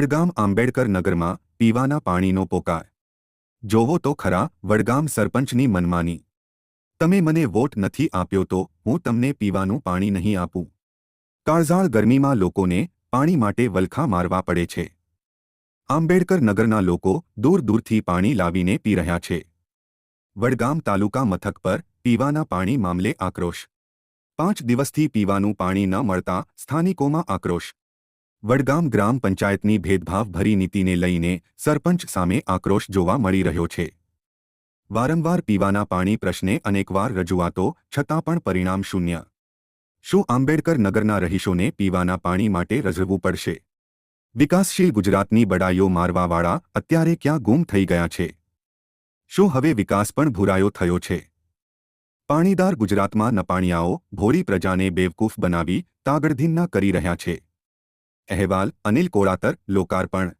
વડગામ આંબેડકર નગરમાં પીવાના પાણીનો પોકાર. જોવો તો ખરા, વડગામ સરપંચની મનમાની. તમે મને વોટ નથી આપ્યો તો હું તમને પીવાનું પાણી નહીં આપું. કાળઝાળ ગરમીમાં લોકોને પાણી માટે વલખા મારવા પડે છે. આંબેડકર નગરના લોકો દૂર દૂરથી પાણી લાવીને પી રહ્યા છે. વડગામ તાલુકા મથક પર પીવાના પાણી મામલે આક્રોશ. પાંચ દિવસથી પીવાનું પાણી ન મળતા સ્થાનિકોમાં આક્રોશ. વડગામ ગ્રામ પંચાયતની ભેદભાવભરી નીતિને લઈને સરપંચ સામે આક્રોશ જોવા મળી રહ્યો છે. વારંવાર પીવાના પાણી પ્રશ્ને અનેકવાર રજૂઆતો, છતાં પણ પરિણામ શૂન્ય. શું આંબેડકર નગરના રહીશોને પીવાના પાણી માટે રઝળવું પડશે? વિકાસશીલ ગુજરાતની બડાઈઓ મારવાવાળા અત્યારે ક્યાં ગુમ થઈ ગયા છે? શું હવે વિકાસ પણ ભૂરાયો થયો છે? પાણીદાર ગુજરાતમાં નપાણિયાઓ ભોરી પ્રજાને બેવકૂફ બનાવી તાગડધીન કરી રહ્યા છે. અહેવાલ અનિલ કોળાતર લોકાર્પણ.